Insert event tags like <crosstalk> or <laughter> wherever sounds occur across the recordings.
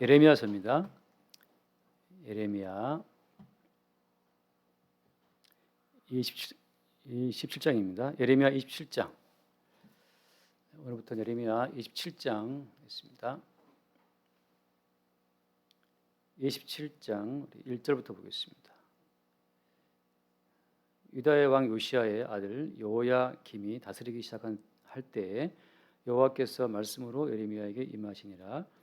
예레미야서입니다. 예레미야 27, 27장입니다. 예레미야 27장. 오늘부터 예레미야 27장 있습니다. 27장 1절부터 보겠습니다. 유다의 왕 요시아의 아들 여호야김이 다스리기 시작한 할 때에 여호와께서 말씀으로 예레미야에게 임하시니라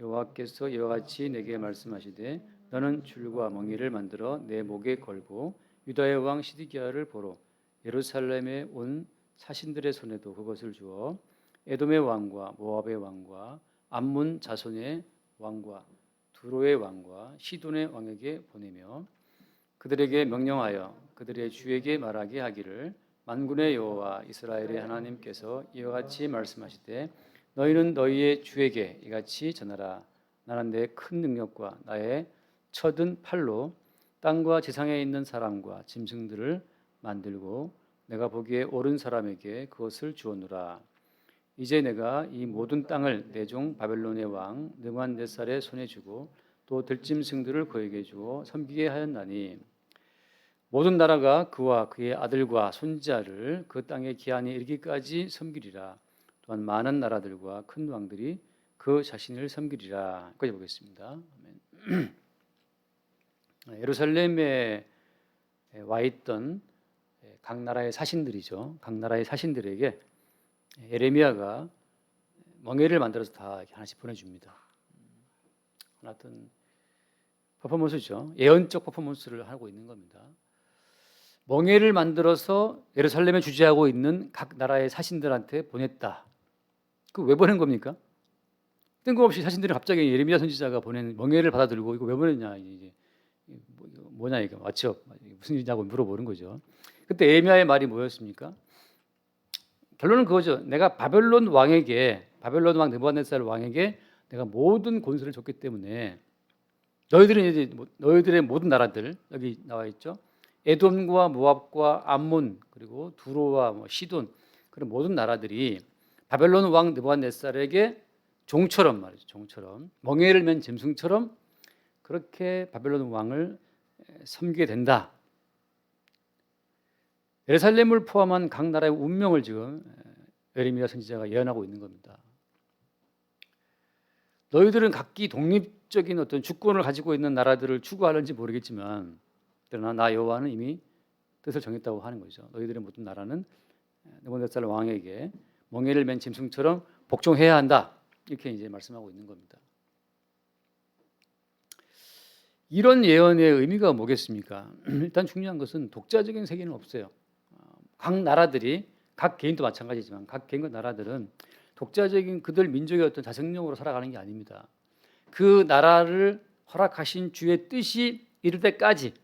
여호와께서 이와 같이 내게 말씀하시되 너는 줄과 멍이를 만들어 내 목에 걸고 유다의 왕 시드기야를 보러 예루살렘에 온 사신들의 손에도 그것을 주어 에돔의 왕과 모압의 왕과 암문 자손의 왕과 두로의 왕과 시돈의 왕에게 보내며 그들에게 명령하여 그들의 주에게 말하게 하기를 만군의 여호와 이스라엘의 하나님께서 이와 같이 말씀하시되 너희는 너희의 주에게 이같이 전하라. 나는 내 큰 능력과 나의 쳐든 팔로 땅과 지상에 있는 사람과 짐승들을 만들고 내가 보기에 옳은 사람에게 그것을 주었노라. 이제 내가 이 모든 땅을 내 종 바벨론의 왕 느만네살의 손에 주고 또 들짐승들을 그에게 주어 섬기게 하였나니 모든 나라가 그와 그의 아들과 손자를 그 땅의 기한이 이르기까지 섬기리라 또한 많은 나라들과 큰 왕들이 그 자신을 섬기리라 여기까지 보겠습니다 아멘. <clears throat> 예루살렘에 와 있던 각 나라의 사신들이죠 각 나라의 사신들에게 에레미야가 멍에를 만들어서 다 하나씩 보내줍니다. 하여튼 퍼포먼스죠. 예언적 퍼포먼스를 하고 있는 겁니다. 멍에를 만들어서 예루살렘에 주재하고 있는 각 나라의 사신들한테 보냈다. 그 왜 보낸 겁니까? 뜬금없이 사신들이 갑자기 예레미야 선지자가 보낸 멍에를 받아들고 이거 왜 보냈냐 이제 뭐냐 이거 맞죠? 무슨 일이냐고 물어보는 거죠. 그때 에레미야의 말이 뭐였습니까? 결론은 그거죠. 내가 바벨론 왕에게 바벨론 왕 느부갓네살 왕에게 내가 모든 권세를 줬기 때문에 너희들은 이제 뭐, 너희들의 모든 나라들 여기 나와 있죠. 에돔과 모압과 암몬 그리고 두로와 뭐 시돈 그런 모든 나라들이 바벨론 왕 느부갓네살에게 종처럼 말이죠. 종처럼 멍에를 맨 짐승처럼 그렇게 바벨론 왕을 섬기게 된다. 예루살렘을 포함한 각 나라의 운명을 지금 에레미야 선지자가 예언하고 있는 겁니다. 너희들은 각기 독립적인 어떤 주권을 가지고 있는 나라들을 추구하는지 모르겠지만 그러나 나 여호와는 이미 뜻을 정했다고 하는 거죠. 너희들의 모든 나라는 느부갓네살 왕에게 멍에를 맨 짐승처럼 복종해야 한다. 이렇게 이제 말씀하고 있는 겁니다. 이런 예언의 의미가 뭐겠습니까? <clears throat> 일단 중요한 것은 독자적인 세계는 없어요. 각 나라들이 각 개인도 마찬가지지만 각 개인과 나라들은 독자적인 그들 민족의 어떤 자생력으로 살아가는 게 아닙니다. 그 나라를 허락하신 주의 뜻이 이를 때까지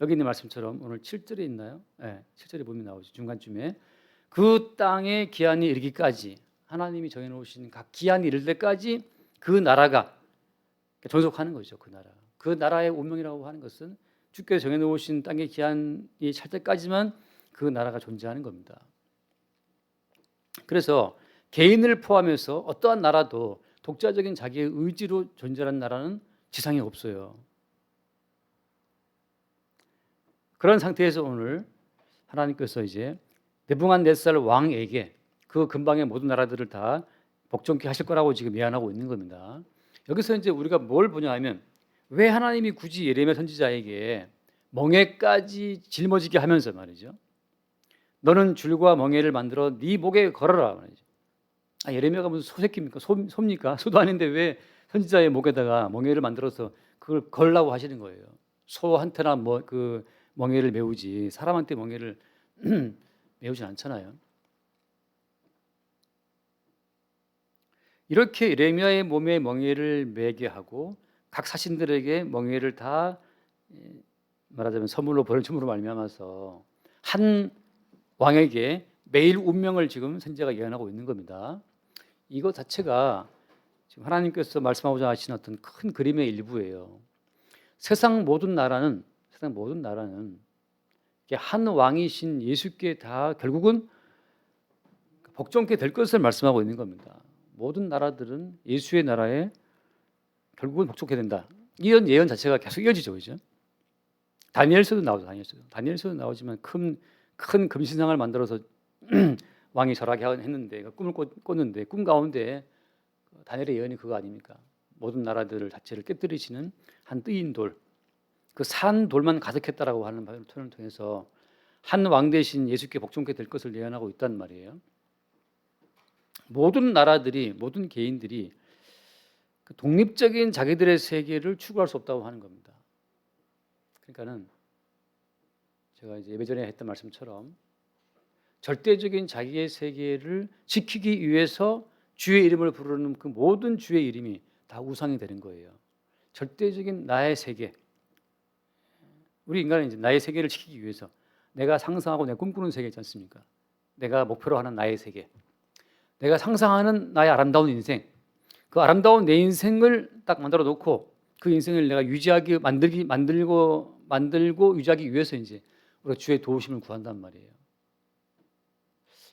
여기 있는 말씀처럼 오늘 7절에 있나요? 네, 7절에 보면 나오죠. 중간쯤에 그 땅의 기한이 이르기까지 하나님이 정해 놓으신 각 기한이 이를 때까지 그 나라가 존속하는 거죠. 그 나라. 그 나라의 운명이라고 하는 것은 주께서 정해 놓으신 땅의 기한이 찰 때까지만 그 나라가 존재하는 겁니다. 그래서 개인을 포함해서 어떠한 나라도 독자적인 자기의 의지로 존재하는 나라는 지상에 없어요. 그런 상태에서 오늘 하나님께서 이제 네붕한네살 왕에게 그 근방의 모든 나라들을 다 복종케 하실 거라고 지금 예언하고 있는 겁니다. 여기서 이제 우리가 뭘 보냐 면왜 하나님이 굳이 예레미야 선지자에게 멍에까지 짊어지게 하면서 말이죠. 너는 줄과 멍에를 만들어 네 목에 걸어라 말이죠. 아, 예레미야가 무슨 소새끼입니까? 소, 소입니까? 소도 아닌데 왜 선지자의 목에다가 멍에를 만들어서 그걸 걸라고 하시는 거예요. 소한테나 뭐 그 멍에를 메우지 사람한테 멍에를 <clears throat> 메우진 않잖아요. 이렇게 예레미야의 몸에 멍에를 매게 하고 각 사신들에게 멍에를 다 예, 말하자면 선물로 보내줌으로 말미암아서 한 왕에게 매일 운명을 지금 선지자가 예언하고 있는 겁니다. 이거 자체가 지금 하나님께서 말씀하고자 하신 어떤 큰 그림의 일부예요. 세상 모든 나라는 세상 모든 나라는 한 왕이신 예수께 다 결국은 복종케 될 것을 말씀하고 있는 겁니다. 모든 나라들은 예수의 나라에 결국은 복종해야 된다. 이런 예언 자체가 계속 이어지죠, 그죠? 다니엘서도 나오죠, 다니엘서도. 다니엘서도 나오지만 큰, 큰 금신상을 만들어서 <clears throat> 왕이 절하게 했는데 그 꿈을 꿨, 꿨는데 꿈 가운데 다니엘의 예언이 그거 아닙니까? 모든 나라들을 자체를 깨뜨리시는 한 뜨인 돌, 그 산 돌만 가득했다라고 하는 표현을 통해서 한 왕 대신 예수께 복종케 될 것을 예언하고 있단 말이에요. 모든 나라들이 모든 개인들이 그 독립적인 자기들의 세계를 추구할 수 없다고 하는 겁니다. 그러니까는 제가 이제 예배 전에 했던 말씀처럼 절대적인 자기의 세계를 지키기 위해서 주의 이름을 부르는 그 모든 주의 이름이 다 우상이 되는 거예요. 절대적인 나의 세계. 우리 인간은 이제 나의 세계를 지키기 위해서 내가 상상하고 내가 꿈꾸는 세계 있지 않습니까? 내가 목표로 하는 나의 세계. 내가 상상하는 나의 아름다운 인생. 그 아름다운 내 인생을 딱 만들어 놓고 그 인생을 내가 유지하기 만들기 만들고 만들고 유지하기 위해서 이제 우리가 주의 도우심을 구한단 말이에요.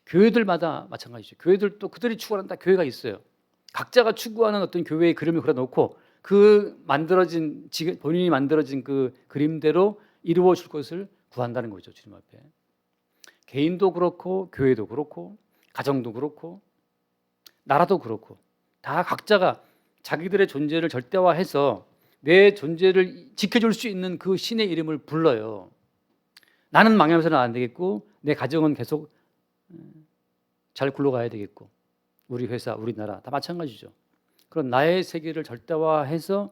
교회들마다 마찬가지죠. 교회들도 그들이 추구하는 다 교회가 있어요. 각자가 추구하는 어떤 교회의 그림을 그려놓고 그 만들어진 지금 본인이 만들어진 그 그림대로 이루어 줄 것을 구한다는 거죠 주님 앞에. 개인도 그렇고 교회도 그렇고 가정도 그렇고 나라도 그렇고 다 각자가 자기들의 존재를 절대화해서 내 존재를 지켜줄 수 있는 그 신의 이름을 불러요. 나는 망하면서는 안 되겠고 내 가정은 계속 잘 굴러가야 되겠고 우리 회사, 우리 나라 다 마찬가지죠. 그런 나의 세계를 절대화해서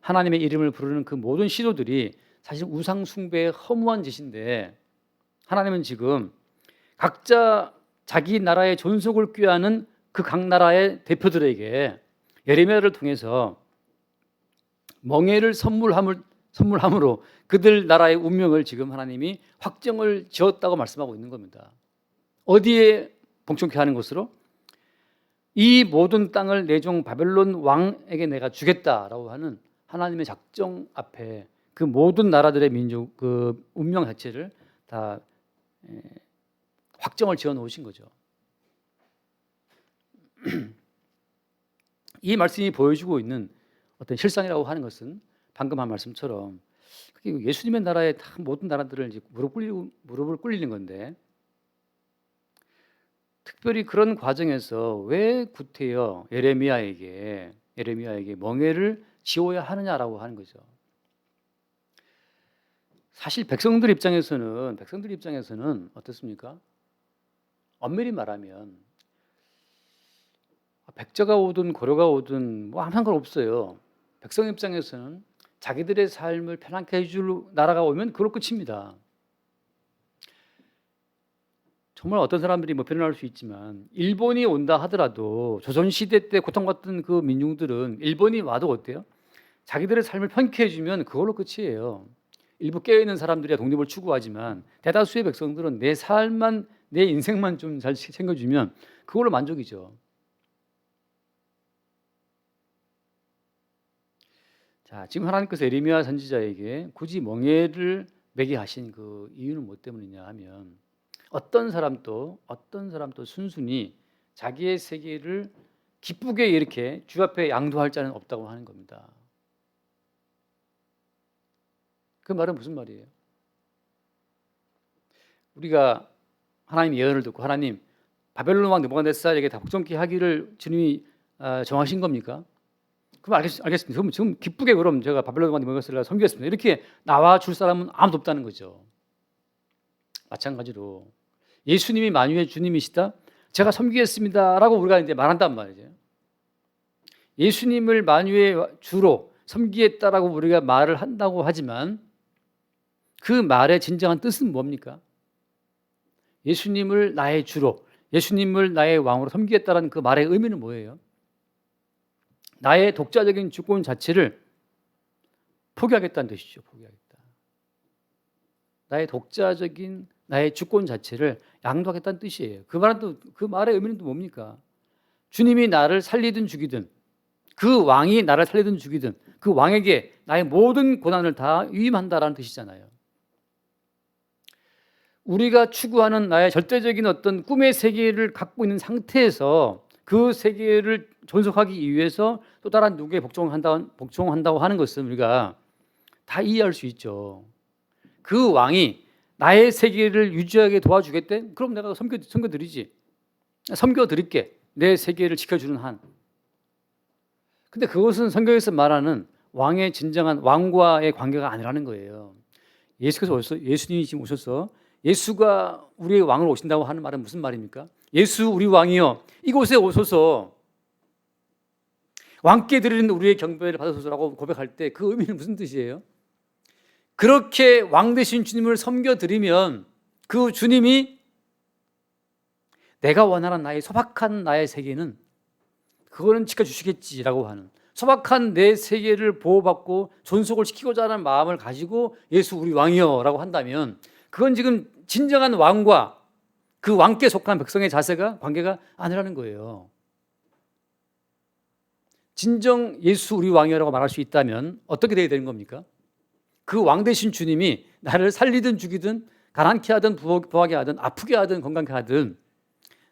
하나님의 이름을 부르는 그 모든 시도들이 사실 우상 숭배의 허무한 짓인데 하나님은 지금 각자 자기 나라의 존속을 꾀하는 그 각 나라의 대표들에게 예레미야를 통해서 멍해를 선물함을 선물함으로 그들 나라의 운명을 지금 하나님이 확정을 지었다고 말씀하고 있는 겁니다. 어디에 봉충케 하는 것으로 이 모든 땅을 내 종 바벨론 왕에게 내가 주겠다라고 하는 하나님의 작정 앞에 그 모든 나라들의 민족 그 운명 자체를 다 에, 확정을 지어 놓으신 거죠. <clears throat> 이 말씀이 보여주고 있는 어떤 실상이라고 하는 것은 방금 한 말씀처럼 예수님의 나라의 다 모든 나라들을 이제 무릎 꿇리고 무릎을 꿇리는 건데 특별히 그런 과정에서 왜 구태여 예레미야에게 예레미야에게 멍해를 지어야 하느냐라고 하는 거죠. 사실 백성들 입장에서는 백성들 입장에서는 어떻습니까? 엄밀히 말하면 백자가 오든 고려가 오든 뭐 아무 상관없어요. 백성 입장에서는 자기들의 삶을 편하게 해줄 나라가 오면 그로 끝입니다. 정말 어떤 사람들이 뭐 표현할 수 있지만 일본이 온다 하더라도 조선 시대 때 고통받던 그 민중들은 일본이 와도 어때요? 자기들의 삶을 편케 해주면 그걸로 끝이에요. 일부 깨어 있는 사람들이 독립을 추구하지만 대다수의 백성들은 내 삶만 내 인생만 좀 잘 챙겨주면 그걸로 만족이죠. 자, 지금 하나님께서 에리미야 선지자에게 굳이 멍해를 매게 하신 그 이유는 뭐 때문이냐 하면 어떤 사람도 어떤 사람도 순순히 자기의 세계를 기쁘게 이렇게 주 앞에 양도할 자는 없다고 하는 겁니다. 그 말은 무슨 말이에요? 우리가 하나님 예언을 듣고 하나님 바벨론 왕 느부갓네살에게 다 복종케 하기를 주님이 아, 정하신 겁니까? 그럼 알겠, 알겠습니다. 그럼 지금 기쁘게 그럼 제가 바벨론 왕 느부갓네살을 섬기겠습니다. 이렇게 나와 줄 사람은 아무도 없다는 거죠. 마찬가지로 예수님이 만유의 주님이시다. 제가 섬기겠습니다라고 우리가 이제 말한단 말이죠. 예수님을 만유의 주로 섬기겠다라고 우리가 말을 한다고 하지만 그 말의 진정한 뜻은 뭡니까? 예수님을 나의 주로, 예수님을 나의 왕으로 섬기겠다라는 그 말의 의미는 뭐예요? 나의 독자적인 주권 자체를 포기하겠다는 뜻이죠. 포기하겠다. 나의 독자적인 나의 주권 자체를 양도하겠다는 뜻이에요. 그 말은 또 그 말의 의미는 또 뭡니까? 주님이 나를 살리든 죽이든 그 왕이 나를 살리든 죽이든 그 왕에게 나의 모든 고난을 다 위임한다라는 뜻이잖아요. 우리가 추구하는 나의 절대적인 어떤 꿈의 세계를 갖고 있는 상태에서 그 세계를 존속하기 위해서 또 다른 누구에 복종한다 복종한다고 하는 것은 우리가 다 이해할 수 있죠. 그 왕이 나의 세계를 유지하게 도와주겠대? 그럼 내가 섬겨 섬겨 드리지. 섬겨 드릴게. 내 세계를 지켜주는 한. 근데 그것은 성경에서 말하는 왕의 진정한 왕과의 관계가 아니라는 거예요. 예수께서 오셔서 예수님이 지금 오셔서 예수가 우리의 왕으로 오신다고 하는 말은 무슨 말입니까? 예수 우리 왕이여 이곳에 오소서 왕께 드리는 우리의 경배를 받으소서라고 고백할 때 그 의미는 무슨 뜻이에요? 그렇게 왕 되신 주님을 섬겨 드리면 그 주님이 내가 원하는 나의 소박한 나의 세계는 그거는 지켜주시겠지라고 하는 소박한 내 세계를 보호받고 존속을 시키고자 하는 마음을 가지고 예수 우리 왕이여라고 한다면 그건 지금 진정한 왕과 그 왕께 속한 백성의 자세가 관계가 아니라는 거예요. 진정 예수 우리 왕이라고 말할 수 있다면 어떻게 돼야 되는 겁니까? 그왕 되신 주님이 나를 살리든 죽이든 가난케 하든 부하게 하든 아프게 하든 건강케 하든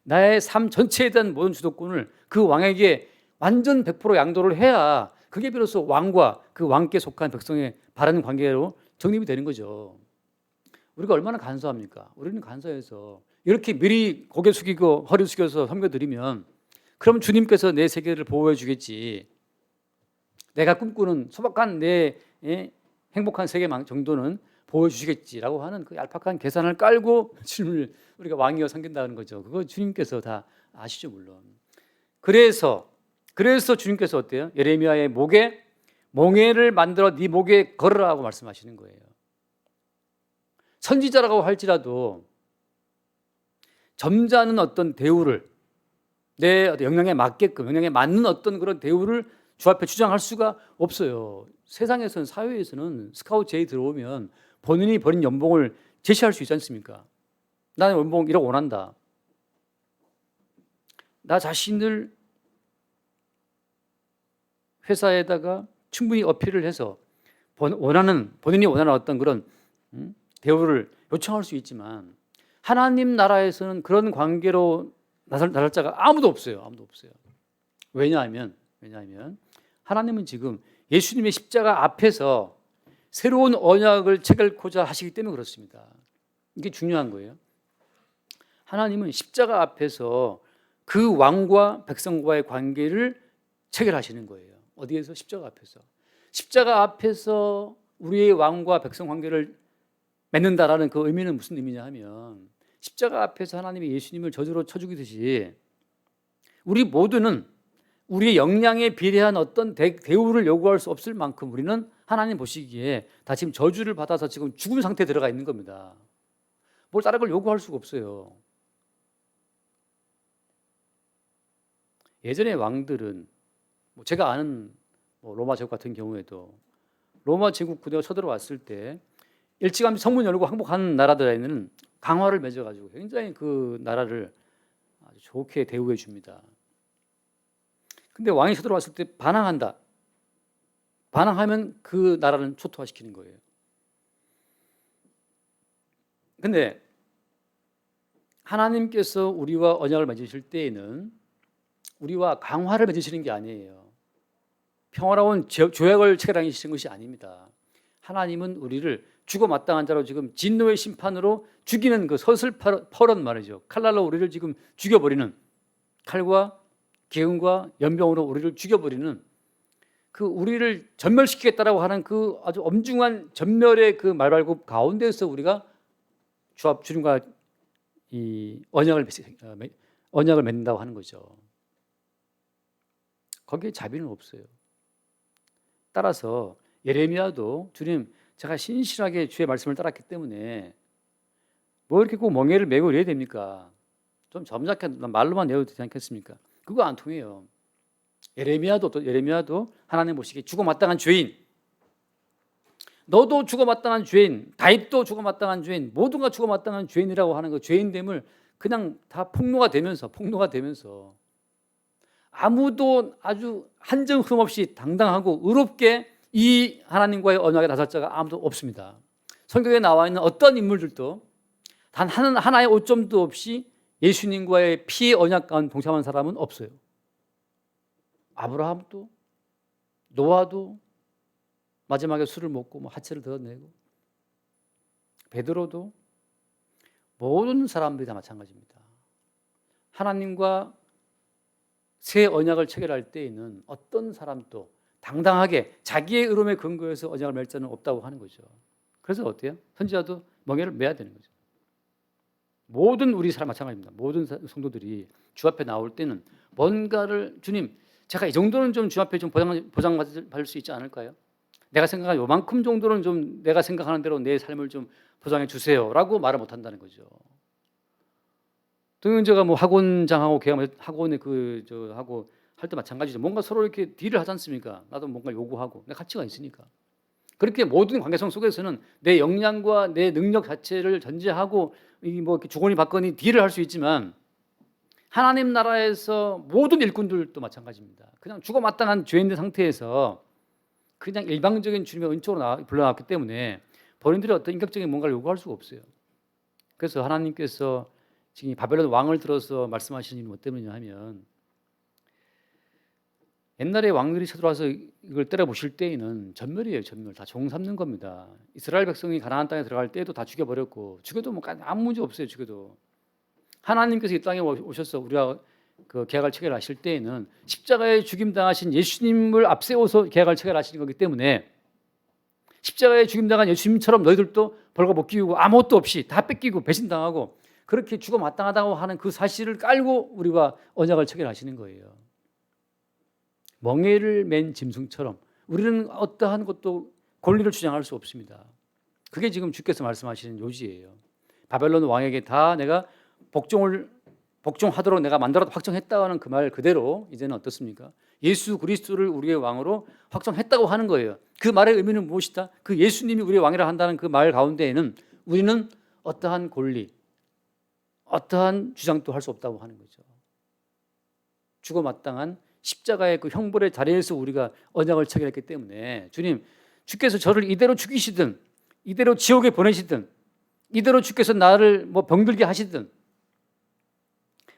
나의 삶 전체에 대한 모든 주도권을 그 왕에게 완전 100% 양도를 해야 그게 비로소 왕과 그 왕께 속한 백성의 바른 관계로 정립이 되는 거죠. 우리가 얼마나 간소합니까? 우리는 간소해서 이렇게 미리 고개 숙이고 허리 숙여서 섬겨드리면 그럼 주님께서 내 세계를 보호해 주겠지. 내가 꿈꾸는 소박한 내 예, 행복한 세계 정도는 보여 주시겠지라고 하는 그 얄팍한 계산을 깔고 <laughs> 주님을 우리가 왕이여 섬긴다는 거죠. 그거 주님께서 다 아시죠, 물론. 그래서 그래서 주님께서 어때요? 예레미야의 목에 몽해를 만들어 네 목에 걸으라고 말씀하시는 거예요. 선지자라고 할지라도 점잖은 어떤 대우를 내 영향에 맞게끔 영향에 맞는 어떤 그런 대우를 주 앞에 주장할 수가 없어요. 세상에서는 사회에서는 스카우트 제이 들어오면 본인이 버린 연봉을 제시할 수 있지 않습니까? 나는 연봉 1억 원한다. 나 자신을 회사에다가 충분히 어필을 해서 원하는 본인이 원하는 어떤 그런 음, 대우를 요청할 수 있지만 하나님 나라에서는 그런 관계로 나설, 나설 자가 아무도 없어요. 아무도 없어요. 왜냐하면 왜냐하면 하나님은 지금 예수님의 십자가 앞에서 새로운 언약을 체결코자 하시기 때문에 그렇습니다. 이게 중요한 거예요. 하나님은 십자가 앞에서 그 왕과 백성과의 관계를 체결하시는 거예요. 어디에서 십자가 앞에서 십자가 앞에서 우리의 왕과 백성 관계를 맺는다라는 그 의미는 무슨 의미냐 하면 십자가 앞에서 하나님이 예수님을 저주로 쳐죽이듯이 우리 모두는 우리의 역량에 비례한 어떤 대, 우를 요구할 수 없을 만큼 우리는 하나님 보시기에 다 지금 저주를 받아서 지금 죽은 상태에 들어가 있는 겁니다. 뭘 다른 걸 요구할 수가 없어요. 예전의 왕들은 뭐 제가 아는 뭐 로마 제국 같은 경우에도 로마 제국 부대가 쳐들어왔을 때 일찌감치 성문 열고 항복하는 나라들에는 강화를 맺어가지고 굉장히 그 나라를 아주 좋게 대우해 줍니다. 근데 왕이 쳐들어왔을 때 반항한다. 반항하면 그 나라는 초토화시키는 거예요. 근데 하나님께서 우리와 언약을 맺으실 때에는 우리와 강화를 맺으시는 게 아니에요. 평화로운 조약을 체결하시는 것이 아닙니다. 하나님은 우리를 죽어 마땅한 자로 지금 진노의 심판으로 죽이는 그 서슬퍼런 말이죠. 칼날로 우리를 지금 죽여버리는 칼과 기운과 연병으로 우리를 죽여버리는 그 우리를 전멸시키겠다라고 하는 그 아주 엄중한 전멸의 그 말발굽 가운데서 우리가 주합 주님과 이 언약을 어, 언약을 맺는다고 하는 거죠. 거기에 자비는 없어요. 따라서 예레미야도 주님 제가 신실하게 주의 말씀을 따랐기 때문에 뭐 이렇게 꼭 멍해를 메고 이래야 됩니까? 좀 점잖게 말로만 내도 되지 않겠습니까? 그거 안 통해요. 예레미야도 또 예레미야도 하나님 보시기에 죽어 마땅한 죄인. 너도 죽어 마땅한 죄인, 다윗도 죽어 마땅한 죄인, 모두가 죽어 마땅한 죄인이라고 하는 그 죄인됨을 그냥 다 폭로가 되면서 폭로가 되면서 아무도 아주 한정 흠 없이 당당하고 의롭게 이 하나님과의 언약에 나설 자가 아무도 없습니다. 성경에 나와 있는 어떤 인물들도 단 하나의 오점도 없이 예수님과의 피의 언약 가운데 동참한 사람은 없어요. 아브라함도 노아도 마지막에 술을 먹고 뭐 하체를 드러내고 베드로도 모든 사람들이 다 마찬가지입니다. 하나님과 새 언약을 체결할 때에는 어떤 사람도 당당하게 자기의 의로움에 근거해서 언약을 맺을 자는 없다고 하는 거죠. 그래서 어때요? 선지자도 멍에를 매야 되는 거죠. 모든 우리 사람 마찬가지입니다. 모든 사- 성도들이 주 앞에 나올 때는 뭔가를 주님, 제가 이 정도는 좀 주 앞에 좀 보장 보장받을 수 있지 않을까요? 내가 생각한 요만큼 정도는 좀 내가 생각하는 대로 내 삶을 좀 보장해 주세요라고 말을 못 한다는 거죠. 동영자가 뭐 학원장하고 걔가 학원에 그 저 하고 할 때 마찬가지죠. 뭔가 서로 이렇게 딜을 하지 않습니까? 나도 뭔가 요구하고 내 가치가 있으니까. 그렇게 모든 관계성 속에서는 내 역량과 내 능력 자체를 전제하고 이뭐 주거니 받거니 딜을 할 수 있지만 하나님 나라에서 모든 일꾼들도 마찬가지입니다. 그냥 죽어 마땅한 죄인된 상태에서 그냥 일방적인 주님의 은총으로 나, 불러놨기 때문에 본인들이 어떤 인격적인 뭔가를 요구할 수가 없어요. 그래서 하나님께서 지금 이 바벨론 왕을 들어서 말씀하시는 일이 뭐 때문이냐 하면 옛날에 왕들이 쳐들어와서 이걸 때려 보실 때에는 전멸이에요, 전멸. 다 종 삼는 겁니다. 이스라엘 백성이 가나안 땅에 들어갈 때에도 다 죽여 버렸고 죽여도 뭐 아무 문제 없어요, 죽여도. 하나님께서 이 땅에 오셔서 우리가 그 계약을 체결하실 때에는 십자가에 죽임 당하신 예수님을 앞세워서 계약을 체결하시는 거기 때문에 십자가에 죽임 당한 예수님처럼 너희들도 벌거 못 끼우고 아무것도 없이 다 뺏기고 배신당하고 그렇게 죽어 마땅하다고 하는 그 사실을 깔고 우리가 언약을 체결하시는 거예요. 멍에를 맨 짐승처럼 우리는 어떠한 것도 권리를 주장할 수 없습니다. 그게 지금 주께서 말씀하시는 요지예요. 바벨론 왕에게 다 내가 복종을 복종하도록 내가 만들어 확정했다는 그 말 그대로 이제는 어떻습니까? 예수 그리스도를 우리의 왕으로 확정했다고 하는 거예요. 그 말의 의미는 무엇이다? 그 예수님이 우리의 왕이라 한다는 그 말 가운데에는 우리는 어떠한 권리, 어떠한 주장도 할 수 없다고 하는 거죠. 죽어 마땅한 십자가의 그 형벌의 자리에서 우리가 언약을 체결했기 때문에 주님, 주께서 저를 이대로 죽이시든 이대로 지옥에 보내시든 이대로 주께서 나를 뭐 병들게 하시든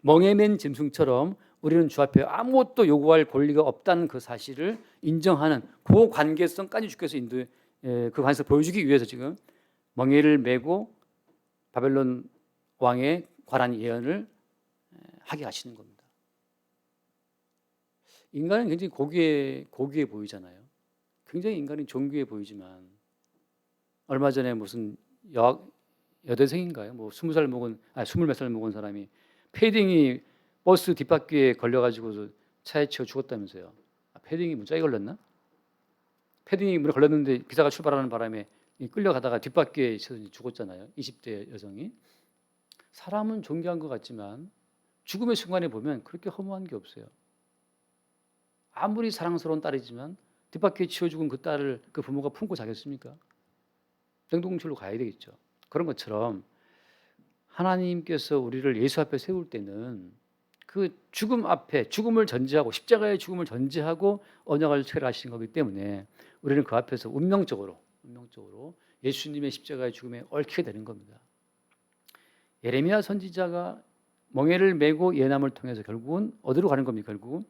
멍에 맨 짐승처럼 우리는 주 앞에 아무것도 요구할 권리가 없다는 그 사실을 인정하는 그 관계성까지 주께서 인도 그 관계에서 보여주기 위해서 지금 멍에를 메고 바벨론 왕의 관한 예언을 하게 하시는 겁니다. 인간은 굉장히 고귀해 고귀해 보이잖아요. 굉장히 인간이 존귀해 보이지만 얼마 전에 무슨 여 여대생인가요? 뭐 스무 살 먹은 아 스물 몇 살 먹은 사람이 패딩이 버스 뒷바퀴에 걸려가지고 차에 치여 죽었다면서요. 아, 패딩이 문짝에 걸렸나? 패딩이 물에 걸렸는데 기사가 출발하는 바람에 끌려가다가 뒷바퀴에 치여 죽었잖아요. 20대 여성이. 사람은 존귀한 것 같지만 죽음의 순간에 보면 그렇게 허무한 게 없어요. 아무리 사랑스러운 딸이지만 뒷바퀴에 치여 죽은 그 딸을 그 부모가 품고 자겠습니까? 냉동실로 가야 되겠죠. 그런 것처럼 하나님께서 우리를 예수 앞에 세울 때는 그 죽음 앞에 죽음을 전제하고 십자가의 죽음을 전제하고 언약을 체결하신 거기 때문에 우리는 그 앞에서 운명적으로 운명적으로 예수님의 십자가의 죽음에 얽히게 되는 겁니다. 예레미야 선지자가 멍에를 메고 예남을 통해서 결국은 어디로 가는 겁니까? 결국은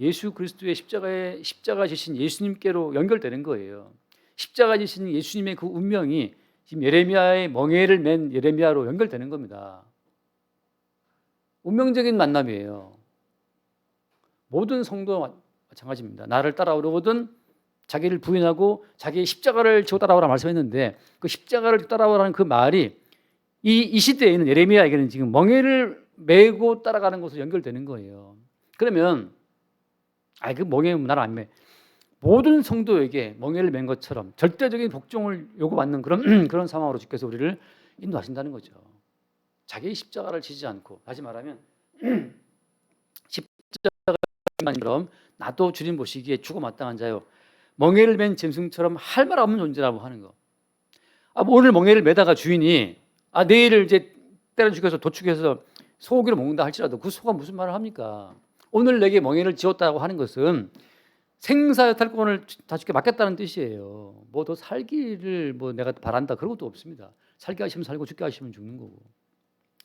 예수 그리스도의 십자가에 십자가 지신 예수님께로 연결되는 거예요. 십자가 지신 예수님의 그 운명이 지금 예레미야의 멍에를 맨 예레미야로 연결되는 겁니다. 운명적인 만남이에요. 모든 성도 마찬가지입니다. 나를 따라오려거든 자기를 부인하고 자기의 십자가를 지고 따라오라 말씀했는데 그 십자가를 따라오라는 그 말이 이, 이 시대에는 예레미야에게는 지금 멍에를 메고 따라가는 것으로 연결되는 거예요. 그러면 아그 멍에 안 매. 모든 성도에게 멍에를 맨 것처럼 절대적인 복종을 요구받는 그런 <clears throat> 그런 상황으로 주께서 우리를 인도하신다는 거죠. 자기의 십자가를 지지 않고 다시 말하면 <clears throat> 십자가만처럼 나도 주님 보시기에 죽어 마땅한 자요. 멍에를 맨 짐승처럼 할 말 없는 존재라고 하는 거. 아, 뭐 오늘 멍에를 매다가 주인이 아 내일을 이제 때려 죽여서 도축해서 소고기를 먹는다 할지라도 그 소가 무슨 말을 합니까? 오늘 내게 멍에를 지었다고 하는 것은 생사탈권을 다 주께 맡겼다는 뜻이에요. 뭐 더 살기를 뭐 내가 바란다 그런 것도 없습니다. 살게 하시면 살고 죽게 하시면 죽는 거고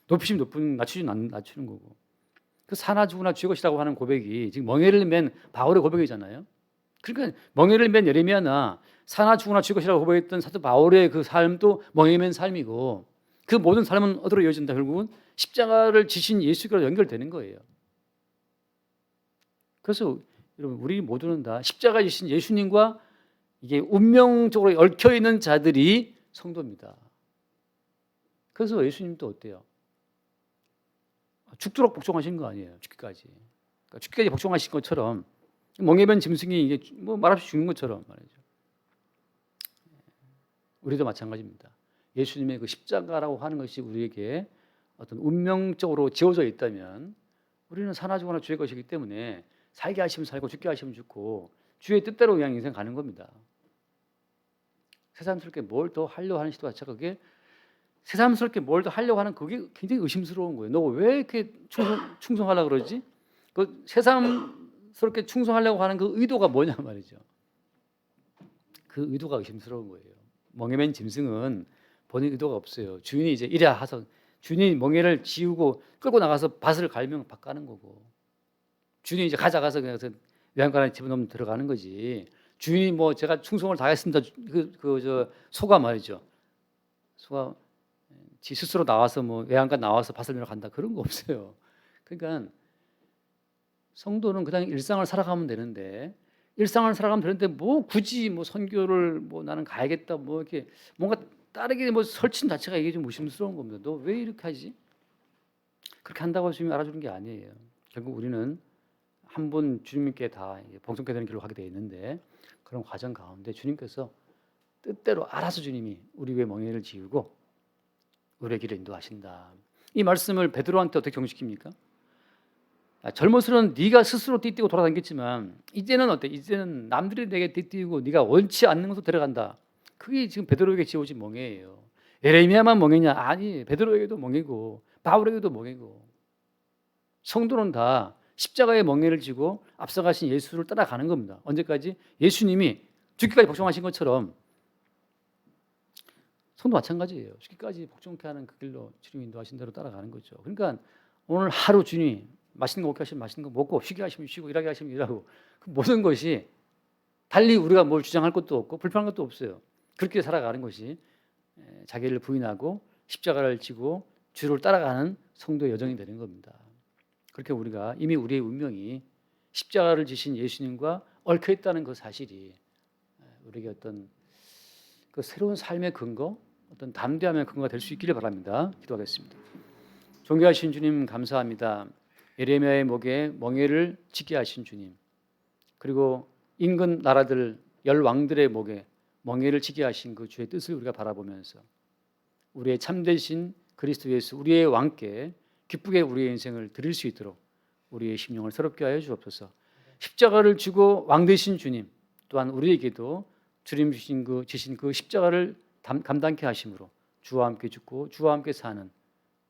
높이시면 높은 낮추시면 낮추는 거고 그 사나 죽으나 주의 것이라고 하는 고백이 지금 멍에를 맨 바울의 고백이잖아요. 그러니까 멍에를 맨 예레미야나 사나 죽으나 주의 것이라고 고백했던 사도 바울의 그 삶도 멍에 맨 삶이고 그 모든 삶은 어디로 이어진다 결국은 십자가를 지신 예수께로 연결되는 거예요. 그래서 여러분 우리 모두는 다 십자가 지신 예수님과 이게 운명적으로 얽혀 있는 자들이 성도입니다. 그래서 예수님도 어때요? 죽도록 복종하신 거 아니에요. 죽기까지. 그러니까 죽기까지 복종하신 것처럼 멍에면 짐승이 이게 뭐 말없이 죽는 것처럼 말이죠. 우리도 마찬가지입니다. 예수님의 그 십자가라고 하는 것이 우리에게 어떤 운명적으로 지어져 있다면 우리는 사나 죽거나 주의 것이기 때문에 살게 하시면 살고 죽게 하시면 죽고 주의 뜻대로 그냥 인생 가는 겁니다. 새삼스럽게 뭘 더 하려 하는 시도 자체가 그게 새삼스럽게 뭘 더 하려고 하는 그게 굉장히 의심스러운 거예요. 너 왜 이렇게 충성, 충성하려고 그러지? 그 새삼스럽게 충성하려고 하는 그 의도가 뭐냐 말이죠. 그 의도가 의심스러운 거예요. 멍에맨 짐승은 본인 의도가 없어요. 주인이 이제 이래 하서 주인이 멍에를 지우고 끌고 나가서 밭을 갈면 밭 가는 거고 주인이 이제 가자 가서 그냥 외양간에 집어넣으면 들어가는 거지. 주인이 뭐 제가 충성을 다했습니다. 그 그 저 소가 말이죠. 소가 지 스스로 나와서 뭐 외양간 나와서 밀어 간다 그런 거 없어요. 그러니까 성도는 그냥 일상을 살아가면 되는데 일상을 살아가면 되는데 뭐 굳이 뭐 선교를 뭐 나는 가야겠다 뭐 이렇게 뭔가 다르게 뭐 설친 자체가 이게 좀 의심스러운 겁니다. 너 왜 이렇게 하지? 그렇게 한다고 주님이 알아주는 게 아니에요. 결국 우리는 한번 주님께 다 복종케 되는 길로 가게 되어 있는데 그런 과정 가운데 주님께서 뜻대로 알아서 주님이 우리 위에 멍에를 지우고 우리의 길을 인도하신다. 이 말씀을 베드로한테 어떻게 경시킵니까? 아, 젊어서는 네가 스스로 띠뛰고 돌아다녔지만 이제는 어때? 이제는 남들이 내게 띠뛰고 네가 원치 않는 곳으로 데려간다. 그게 지금 베드로에게 지어진 멍에예요. 에레미야만 멍에냐? 아니, 베드로에게도 멍이고 바울에게도 멍이고 성도는 다 십자가의 멍에를 지고 앞서가신 예수를 따라가는 겁니다. 언제까지? 예수님이 죽기까지 복종하신 것처럼 성도 마찬가지예요. 죽기까지 복종케 하는 그 길로 주님 인도하신 대로 따라가는 거죠. 그러니까 오늘 하루 주님 맛있는 거 먹게 하시면 맛있는 거 먹고 쉬게 하시면 쉬고 일하게 하시면 일하고 그 모든 것이 달리 우리가 뭘 주장할 것도 없고 불편한 것도 없어요. 그렇게 살아가는 것이 자기를 부인하고 십자가를 지고 주를 따라가는 성도의 여정이 되는 겁니다. 그렇게 우리가 이미 우리의 운명이 십자가를 지신 예수님과 얽혀 있다는 그 사실이 우리에게 어떤 그 새로운 삶의 근거, 어떤 담대함의 근거가 될 수 있기를 바랍니다. 기도하겠습니다. 존귀하신 주님 감사합니다. 예레미야의 목에 멍에를 지게 하신 주님, 그리고 인근 나라들 열 왕들의 목에 멍에를 지게 하신 그 주의 뜻을 우리가 바라보면서 우리의 참되신 그리스도 예수 우리의 왕께 기쁘게 우리의 인생을 드릴 수 있도록 우리의 심령을 새롭게 하여 주옵소서. 십자가를 주고 왕 되신 주님 또한 우리에게도 주님 주신 그 지신 그 십자가를 담, 감당케 하심으로 주와 함께 죽고 주와 함께 사는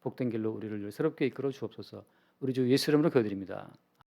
복된 길로 우리를 새롭게 이끌어 주옵소서. 우리 주 예수 이름으로 기도드립니다.